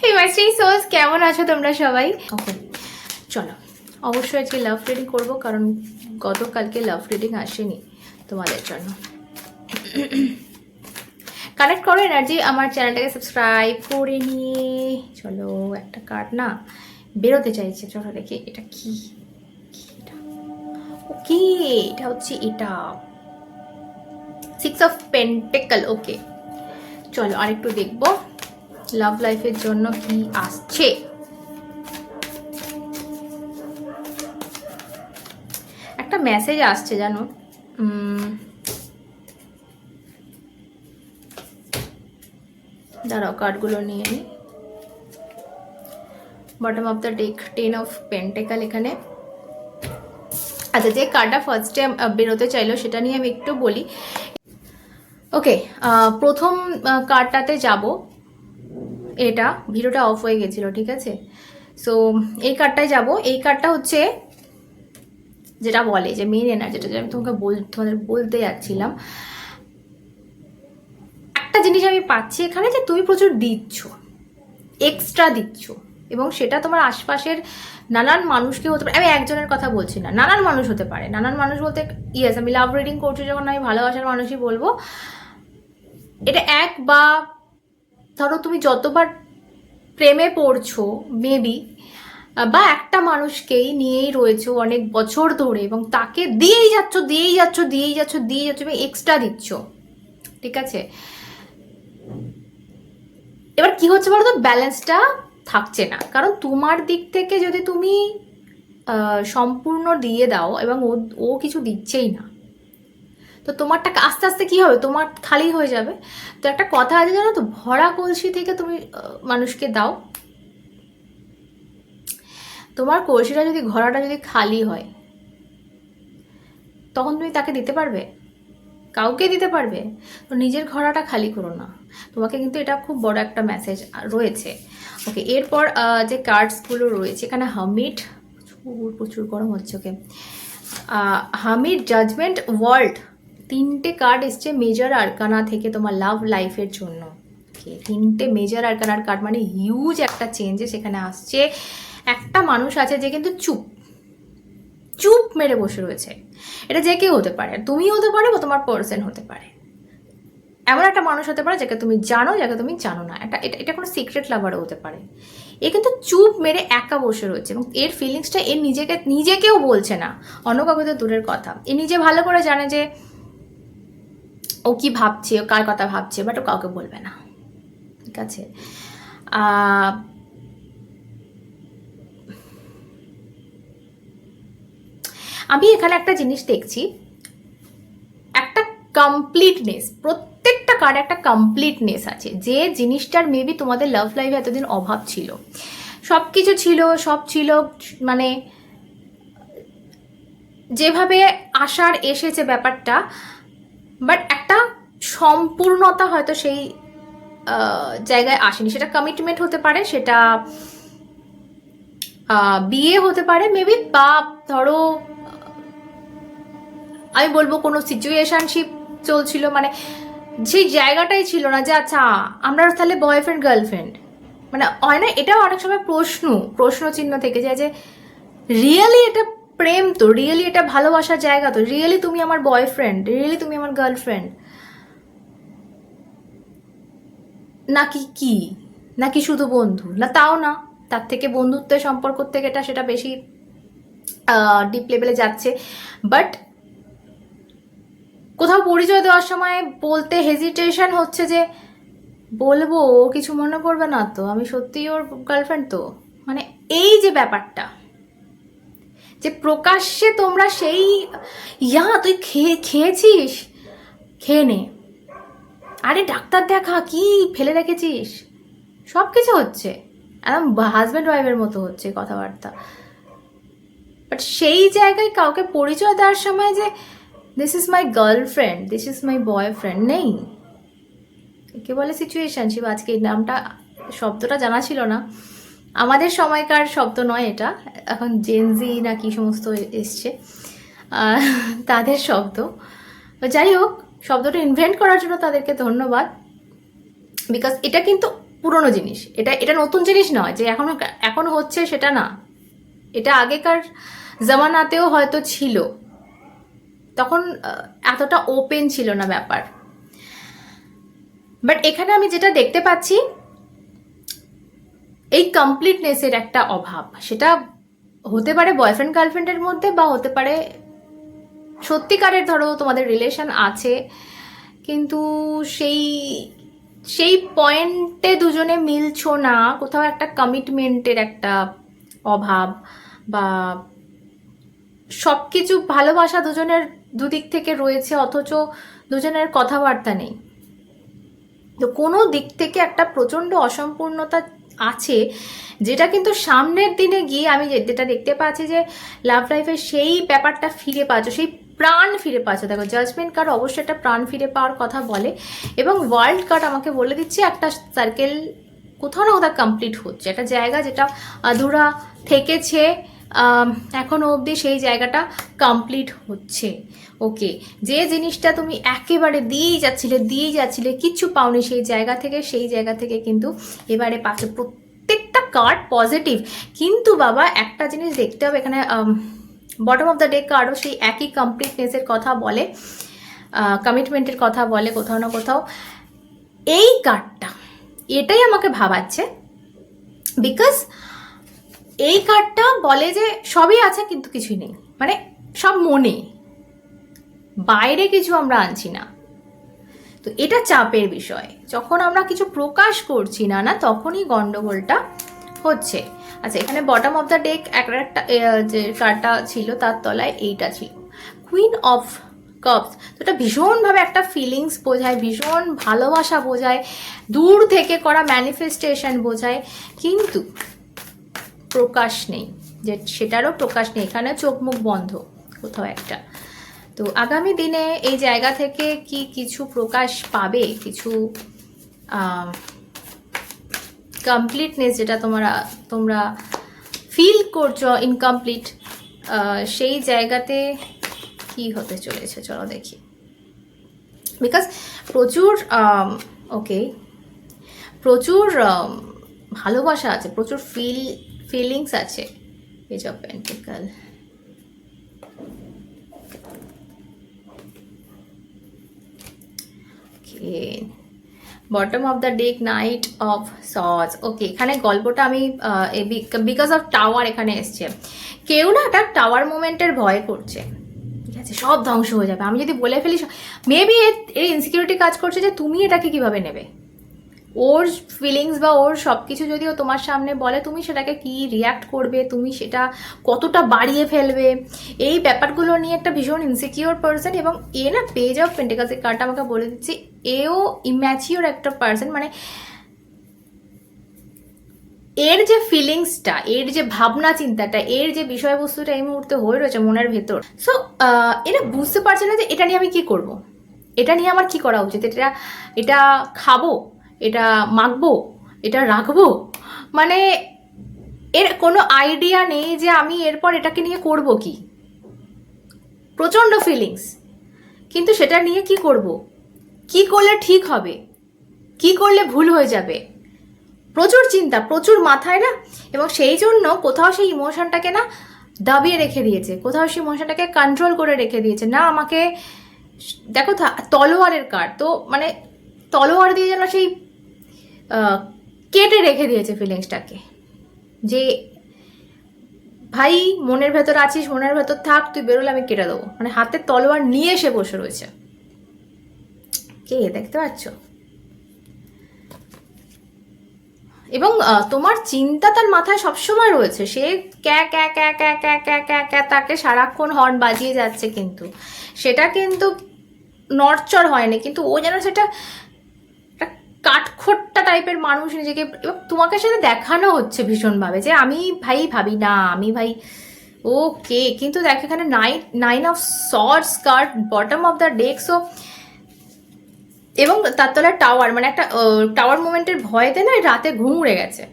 হে মাস্টারি sows কেমন আছো তোমরা সবাই? চলো। অবশ্যই আজকে লাভ রিডিং করব, কারণ গতকালকে লাভ রিডিং আসেনি তোমাদের জন্য। কানেক্ট করো এনার্জি আমার চ্যানেলটাকে সাবস্ক্রাইব করে নিয়ে। চলো, একটা কার্ড না, বেরোতে চাইছে। চলো দেখি, এটা কি? ওকে, এটা হচ্ছে এটা। সিক্স অফ পেন্টেকল ওকে চলো, আরেকটু দেখব। লাভ লাইফের জন্য কি আসছে? একটা মেসেজ আসছে জানো? দাঁড়াও কার্ডগুলো নিয়ে নিই bottom of the deck ten of pentacle এখানে। আচ্ছা যে কার্ডটা ফার্স্ট বেরোতে চাইলো, সেটা নিয়ে আমি একটু বলি। ওকে প্রথম কার্ডটাতে যাব। এটা ভিডিওটা অফ হয়ে গেছিল, ঠিক আছে? সো এই কার্ডটায় যাব। এই কার্ডটা হচ্ছে যেটা বলে, যে মেন এনার্জিটা যেটা আমি তোমাকে বল, তোমাদের বলতে যাচ্ছিলাম। একটা জিনিস আমি পাচ্ছি এখানে যে তুমি প্রচুর দিচ্ছ এক্সট্রা দিচ্ছ, এবং সেটা তোমার আশপাশের নানান মানুষকে হতে পারে। আমি একজনের কথা বলছি না, নানান মানুষ হতে পারে। নানান মানুষ বলতে ইয়েস আমি লাভ রিডিং করছি যখন আমি ভালোবাসার মানুষই বলব। এটা এক বা ধরো তুমি যতবার প্রেমে পড়ছো মেবি বা একটা মানুষকেই নিয়েই রয়েছো অনেক বছর ধরে এবং তাকে দিয়েই যাচ্ছ দিয়েই যাচ্ছ দিয়েই যাচ্ছ দিয়ে যাচ্ছ এবং এক্সট্রা দিচ্ছ, ঠিক আছে? এবার কি হচ্ছে বলো তো ব্যালেন্সটা থাকছে না। কারণ তোমার দিক থেকে যদি তুমি সম্পূর্ণ দিয়ে দাও এবং ও কিছু দিচ্ছেই না তো তোমারটা আস্তে আস্তে কি হবে? তোমার খালি হয়ে যাবে। তো একটা কথা আছে জানো তো? ভরা কলসি থেকে তুমি মানুষকে দাও। তোমার কলসিটা যদি, ঘোড়াটা যদি খালি হয়, তখন তুমি তাকে দিতে পারবে? কাউকে দিতে পারবে? তো নিজের ঘোড়াটা খালি করো না। তোমাকে কিন্তু এটা খুব বড় একটা মেসেজ রয়েছে। ওকে এরপর যে কার্ডসগুলো রয়েছে, এখানে হামিট প্রচুর প্রচুর গরম হচ্ছে ওকে হামিট জাজমেন্ট ওয়ার্ল্ড তিনটে কার্ড এসছে মেজর আরকানা থেকে তোমার লাভ লাইফের জন্য। তিনটে মেজর আরকানার কার্ড মানে হিউজ একটা চেঞ্জেস সেখানে আসছে। একটা মানুষ আছে যে কিন্তু চুপ চুপ মেরে বসে রয়েছে। এটা যে কেউ হতে পারে, তুমিও হতে পারে বা তোমার পার্সন হতে পারে। এমন একটা মানুষ হতে পারে যাকে তুমি জানো, যাকে তুমি জানো না। এটা এটা এটা কোনো সিক্রেট লাভারও হতে পারে। এ কিন্তু চুপ মেরে একা বসে রয়েছে এবং এর ফিলিংসটা এর নিজেকে, নিজেকেও বলছে না। অন্য কাউকে তো দূরের কথা। এ নিজে ভালো করে জানে যে ও কি ভাবছে, ও কার কথা ভাবছে বাট ও কাউকে বলবে না। ঠিক আছে? আমি এখানে একটা জিনিস দেখছি, একটা কমপ্লিটনেস প্রত্যেকটা কার্ড একটা কমপ্লিটনেস আছে। যে জিনিসটার মেবি তোমাদের লাভ লাইফে এতদিন অভাব ছিল। সব কিছু ছিল, সব ছিল মানে যেভাবে আসার এসেছে ব্যাপারটা বাট একটা সম্পূর্ণতা হয়তো সেই জায়গায় আসেনি। সেটা কমিটমেন্ট হতে পারে, সেটা বিয়ে হতে পারে মেবি বা ধরো আমি বলব কোনো সিচুয়েশনশিপ চলছিল মানে সেই জায়গাটাই ছিল না যে আচ্ছা আমরা তাহলে বয়ফ্রেন্ড গার্লফ্রেন্ড মানে হয় না, এটাও অনেক সময় প্রশ্ন প্রশ্ন চিহ্ন থেকে যায় যে রিয়েলি এটা প্রেম তো রিয়েলি এটা ভালোবাসার জায়গা তো। রিয়েলি তুমি আমার বয়ফ্রেন্ড রিয়েলি তুমি আমার গার্লফ্রেন্ড নাকি কি? নাকি শুধু বন্ধু? না, তাও না। তার থেকে বন্ধুত্বের সম্পর্ক থেকে এটা, সেটা বেশি ডিপ লেভেলে যাচ্ছে। বাট কোথাও পরিচয় দেওয়ার সময় বলতে হেজিটেশন হচ্ছে যে, বলব কিছু মনে করবে না তো। আমি সত্যিই ওর গার্লফ্রেন্ড তো। মানে এই যে ব্যাপারটা। যে প্রকাশ্যে তোমরা সেই, ইয়া, তুই খেয়ে, খেয়েছিস? খেয়ে নে। আরে ডাক্তার দেখা, কি ফেলে রেখেছিস? সব কিছু হচ্ছে। একদম হাজব্যান্ড ওয়াইফের মতো হচ্ছে কথাবার্তা। বাট সেই জায়গায় কাউকে পরিচয় দেওয়ার সময় যে this is my girlfriend this is my boyfriend নেই। কে বলে সিচুয়েশনশিপ আজকে এই নামটা, শব্দটা জানা ছিল না। আমাদের সময়কার শব্দ নয় এটা। এখন জেনজি না কি সমস্ত এসছে। তাদের শব্দ। যাই হোক, শব্দটা ইনভেন্ট করার জন্য তাদেরকে ধন্যবাদ। বিকজ এটা কিন্তু পুরনো জিনিস। এটা এটা নতুন জিনিস নয় যে এখন এখন হচ্ছে সেটা না। এটা আগেকার জামানাতেও হয়তো ছিল। তখন এতটা ওপেন ছিল না ব্যাপার। বাট এখানে আমি যেটা দেখতে পাচ্ছি এই কমপ্লিটনেসের একটা অভাব। সেটা হতে পারে বয়ফ্রেন্ড গার্লফ্রেন্ডের মধ্যে বা হতে পারে সত্যিকারের ধরো তোমাদের রিলেশন আছে, কিন্তু সেই সেই পয়েন্টে দুজনে মিলছো না, কোথাও একটা কমিটমেন্টের একটা অভাব বা সব কিছু ভালোবাসা দুজনের দুদিক থেকে রয়েছে, অথচ দুজনের কথাবার্তা নেই। তো কোনো দিক থেকে একটা প্রচণ্ড অসম্পূর্ণতা আছে, যেটা কিন্তু সামনের দিনে গিয়ে আমি যেটা দেখতে পাচ্ছি যে লাভ লাইফে সেই ব্যাপারটা ফিরে পাচ্ছ, সেই প্রাণ ফিরে পাচ্ছ। দেখো জাজমেন্ট কার্ড অবশ্যই একটা প্রাণ ফিরে পাওয়ার কথা বলে এবং ওয়ার্ল্ড কার্ড আমাকে বলে দিচ্ছে একটা সার্কেল কোথাও না কোথাও কমপ্লিট হচ্ছে, একটা জায়গা যেটা আধুরা থেকেছে। আম, এখনও অবধি সেই জায়গাটা কমপ্লিট হচ্ছে। ওকে যে জিনিসটা তুমি একেবারে দিয়েই যাচ্ছিলে দিয়েই যাচ্ছিলে কিচ্ছু পাওনি সেই জায়গা থেকে সেই জায়গা থেকে কিন্তু এবারে পাচ্ছ প্রত্যেকটা কার্ড পজিটিভ কিন্তু বাবা একটা জিনিস দেখতে হবে এখানে বটম অফ দ্য ডে কার্ডও সেই একই কমপ্লিটনেসের কথা বলে কমিটমেন্টের কথা বলে কোথাও না কোথাও। এই কার্ডটা এটাই আমাকে ভাবাচ্ছে। বিকজ এই কার্ডটা বলে যে সবই আছে কিন্তু কিছুই নেই। মানে সব মনে। বাইরে কিছু আমরা আনছি না। তো এটা চাপের বিষয়। যখন আমরা কিছু প্রকাশ করছি না না, তখনই গন্ডগোলটা হচ্ছে। আচ্ছা এখানে বটম অফ দ্য ডেক একটা যে কার্ডটা ছিল, তার তলায় এইটা ছিল। কুইন অফ কাপস তো এটা ভীষণভাবে একটা ফিলিংস বোঝায়, ভীষণ ভালোবাসা বোঝায়, দূর থেকে করা ম্যানিফেস্টেশন বোঝায়। কিন্তু প্রকাশ নেই, যে সেটারও প্রকাশ নেই। এখানে চোখ মুখ বন্ধ কোথাও একটা। তো আগামী দিনে এই জায়গা থেকে কি কিছু প্রকাশ পাবে? কিছু কমপ্লিটনেস যেটা তোমরা তোমরা ফিল করছ ইনকমপ্লিট সেই জায়গাতে কি হতে চলেছে? চলো দেখি। বিকজ প্রচুর ওকে প্রচুর ভালোবাসা আছে, প্রচুর ফিল ফিলিংস আছে page of pentacle bottom of the deck knight of সজ ওকে এখানে গল্পটা আমি বিকজ অফ টাওয়ার এখানে এসছে। কেউ না একটা টাওয়ার মুভমেন্টের ভয় করছে। ঠিক আছে, সব ধ্বংস হয়ে যাবে। আমি যদি বলে ফেলি মেবি এর ইনসিকিউরিটি কাজ করছে যে তুমি এটাকে কীভাবে নেবে? ওর ফিলিংস বা ওর সব কিছু যদি ও তোমার সামনে বলে, তুমি সেটাকে কি রিয়াক্ট করবে? তুমি সেটা কতটা বাড়িয়ে ফেলবে? এই ব্যাপারগুলো নিয়ে একটা ভীষণ ইনসিকিওর পার্সন এবং এ না পেজ অফ পেন্টিকালস এই কার্ডটা আমাকে বলে দিচ্ছে, এও ইম্যাচিওর একটা পার্সন মানে এর যে ফিলিংসটা এর যে ভাবনা চিন্তাটা, এর যে বিষয়বস্তুটা এই মুহূর্তে হয়ে রয়েছে মনের ভেতর। সো এরা বুঝতে পারছে না যে এটা নিয়ে আমি কি করব। এটা নিয়ে আমার কি করা উচিত? এটা এটা খাব? এটা মাখবো? এটা রাখব? মানে এর কোনো আইডিয়া নেই যে আমি এরপর এটাকে নিয়ে করব কি? প্রচণ্ড ফিলিংস কিন্তু সেটা নিয়ে কি করব? কি করলে ঠিক হবে? কি করলে ভুল হয়ে যাবে? প্রচুর চিন্তা, প্রচুর মাথায় না? এবং সেই জন্য কোথাও সেই ইমোশনটাকে না দাবিয়ে রেখে দিয়েছে। কোথাও সেই ইমোশনটাকে কন্ট্রোল করে রেখে দিয়েছে। না, আমাকে, দেখো তলোয়ারের কার তো মানে তলোয়ার দিয়ে যেন সেই কেটে রেখে দিয়েছে ফিলিংসটাকে যে, ভাই, মনের ভেতর আছিস, মনের ভেতর থাক, তুই বেরোলে আমি কেটে দেবো। মানে হাতে তলোয়ার নিয়ে এসে বসে রয়েছে। কে, দেখতে পাচ্ছ? এবং তোমার চিন্তা তার মাথায় সবসময় রয়েছে। সে ক্যা ক্যা ক্যা ক্যা ক্যা ক্যা ক্যা ক্যা, তাকে সারাক্ষণ হর্ন বাজিয়ে যাচ্ছে কিন্তু। সেটা কিন্তু নড়চড় হয়নি, কিন্তু ও যেন সেটা কাঠখোট্টা টাইপের মানুষ নিজেকে, এবং তোমাকে সেটা দেখানো হচ্ছে ভীষণভাবে যে আমি ভাই ভাবি না, আমি ভাই ওকে কিন্তু দেখ এখানে nine nine of swords card bottom of the desk ও এবং তার তলায় টাওয়ার মানে একটা টাওয়ার মুভমেন্টের ভয়তে না রাতে ঘুম উড়ে গেছে।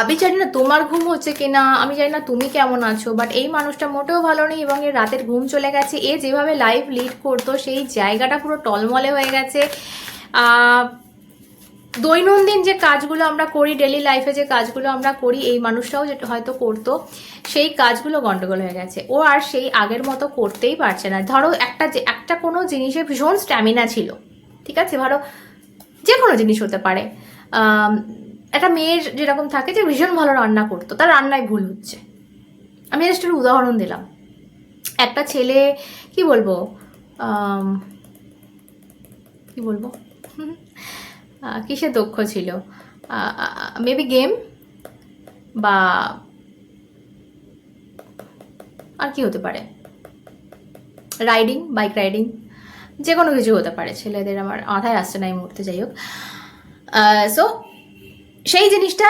আমি জানি না তোমার ঘুম হচ্ছে কিনা, আমি জানি না তুমি কেমন আছো বাট এই মানুষটা মোটেও ভালো নেই এবং এর রাতের ঘুম চলে গেছে। এ যেভাবে লাইফ লিড করতো, সেই জায়গাটা পুরো টলমলে হয়ে গেছে। দৈনন্দিন যে কাজগুলো আমরা করি ডেলি লাইফে যে কাজগুলো আমরা করি, এই মানুষটাও যেটা হয়তো করতো, সেই কাজগুলো গন্ডগোল হয়ে গেছে। ও আর সেই আগের মতো করতেই পারছে না। ধরো একটা যে, একটা কোনো জিনিসে ভীষণ স্ট্যামিনা ছিল, ঠিক আছে? ধরো যে কোনো জিনিস হতে পারে। একটা মেয়ের যেরকম থাকে যে ভীষণ ভালো রান্না করতো, তার রান্নায় ভুল হচ্ছে। আমি জাস্ট একটা উদাহরণ দিলাম। একটা ছেলে, কি বলব? কি বলব? কিসে দক্ষ ছিল? মেবি গেম বা আর কি হতে পারে? রাইডিং বাইক রাইডিং যে কোনো কিছু হতে পারে। ছেলেদের আমার মাথায় আসছে না এই মুহূর্তে, যাই হোক। সো সেই জিনিসটা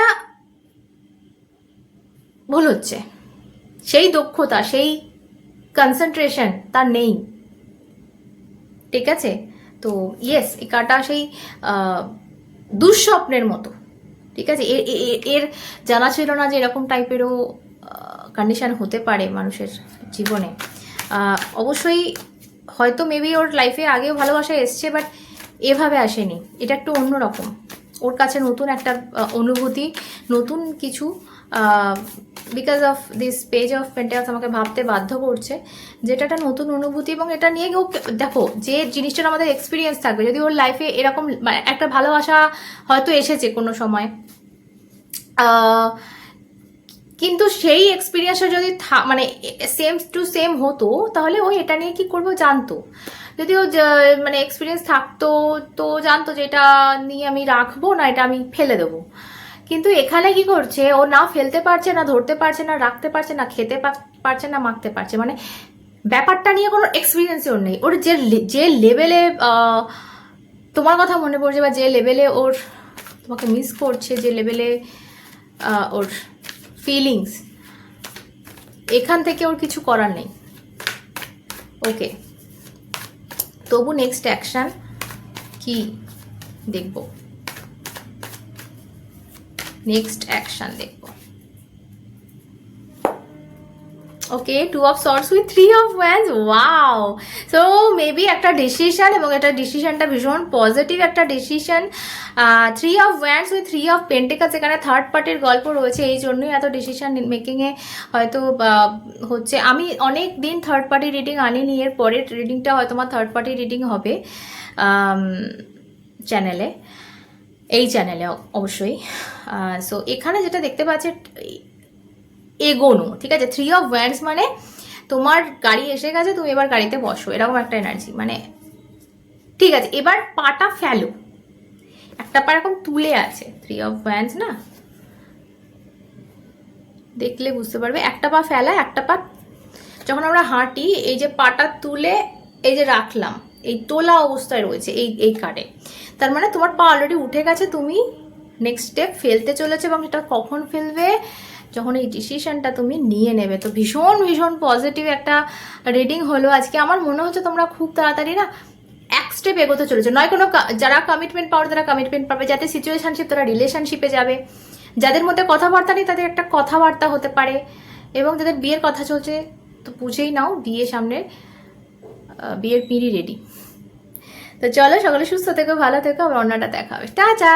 ভুল হচ্ছে। সেই দক্ষতা, সেই কনসেন্ট্রেশন তার নেই। ঠিক আছে? তো ইয়েস এই কাটা সেই দুঃস্বপ্নের মতো। ঠিক আছে? এর এর জানা ছিল না যে এরকম টাইপেরও কন্ডিশন হতে পারে মানুষের জীবনে। অবশ্যই হয়তো মেবি ওর লাইফে আগেও ভালোবাসা এসছে বাট এভাবে আসেনি। এটা একটু অন্যরকম ওর কাছে নতুন একটা অনুভূতি, নতুন কিছু because of this page of pentacles আমাকে ভাবতে বাধ্য করছে যেটা একটা নতুন অনুভূতি এবং এটা নিয়ে ও দেখো, যে জিনিসটার আমাদের এক্সপিরিয়েন্স থাকবে, যদি ওর লাইফে এরকম মানে একটা ভালোবাসা হয়তো এসেছে কোনো সময় কিন্তু সেই এক্সপিরিয়েন্সটা যদি মানে সেম টু সেম হতো, তাহলে ও এটা নিয়ে কি করব জানতো। যদি ও মানে এক্সপিরিয়েন্স থাকতো, তো জানতো যে এটা নিয়ে আমি রাখব না, এটা আমি ফেলে দেবো। কিন্তু এখানে কি করছে? ও না ফেলতে পারছে, না ধরতে পারছে, না রাখতে পারছে, না খেতে পারছে, না মাখতে পারছে। মানে ব্যাপারটা নিয়ে কোনো এক্সপিরিয়েন্সই ওর নেই। ওর যে যে লেভেলে তোমার কথা মনে পড়ছে বা যে লেভেলে ওর তোমাকে মিস করছে, যে লেভেলে ওর ফিলিংস এখান থেকে ওর কিছু করার নেই। ওকে তবু নেক্সট অ্যাকশন কি দেখব? নেক্সট অ্যাকশন দেখব। Okay two of swords with three of wands wow so maybe একটা ডিসিশন এবং এটা ডিসিশনটা ভীষণ পজিটিভ একটা decision three of wands with three of pentacles এখানে থার্ড পার্টির গল্প রয়েছে, এই জন্যই এত ডিসিশন মেকিংয়ে হয়তো হচ্ছে। আমি অনেক দিন থার্ড পার্টি রিডিং আনিনি, এর পরের রিডিংটা হয়তো আমার থার্ড পার্টি রিডিং হবে চ্যানেলে এই চ্যানেলে অবশ্যই। সো এখানে যেটা দেখতে পাচ্ছে, এগোনো, ঠিক আছে? থ্রি অফ ওয়ান্ডস মানে তোমার গাড়ি এসে গেছে, তুমি এবার গাড়িতে বসো, এরকম একটা এনার্জি মানে ঠিক আছে, এবার পাটা ফেলো। একটা পা এরকম তুলে আছে থ্রি অফ ওয়ান্ডস না? দেখলে বুঝতে পারবে, একটা পা ফেলা, একটা পা যখন আমরা হাঁটি, এই যে পাটা তুলে, এই যে রাখলাম এই তোলা অবস্থায় রয়েছে এই এই কার্ডে তার মানে তোমার পা অলরেডি উঠে গেছে তুমি নেক্সট স্টেপ ফেলতে চলেছে এবং এটা কখন ফেলবে? যখন এই ডিসিশনটা তুমি নিয়ে নেবে। তো ভীষণ ভীষণ পজিটিভ একটা রিডিং হলো আজকে। আমার মনে হচ্ছে তোমরা খুব তাড়াতাড়ি না এক স্টেপ এগোতে চলেছে। নয় কোনো যারা কমিটমেন্ট পাওয়ার তারা কমিটমেন্ট পাবে। যাতে সিচুয়েশনশিপ তারা রিলেশনশিপে যাবে। যাদের মধ্যে কথাবার্তা নেই তাদের একটা কথাবার্তা হতে পারে। এবং যাদের বিয়ের কথা চলছে তো বুঝেই নাও বিয়ে সামনে আহ, বিয়ের পিঁড়ি রেডি তো চলো সকলে সুস্থ থেকো, ভালো থেকো, আমার অন্যটা দেখা হবে টাটা!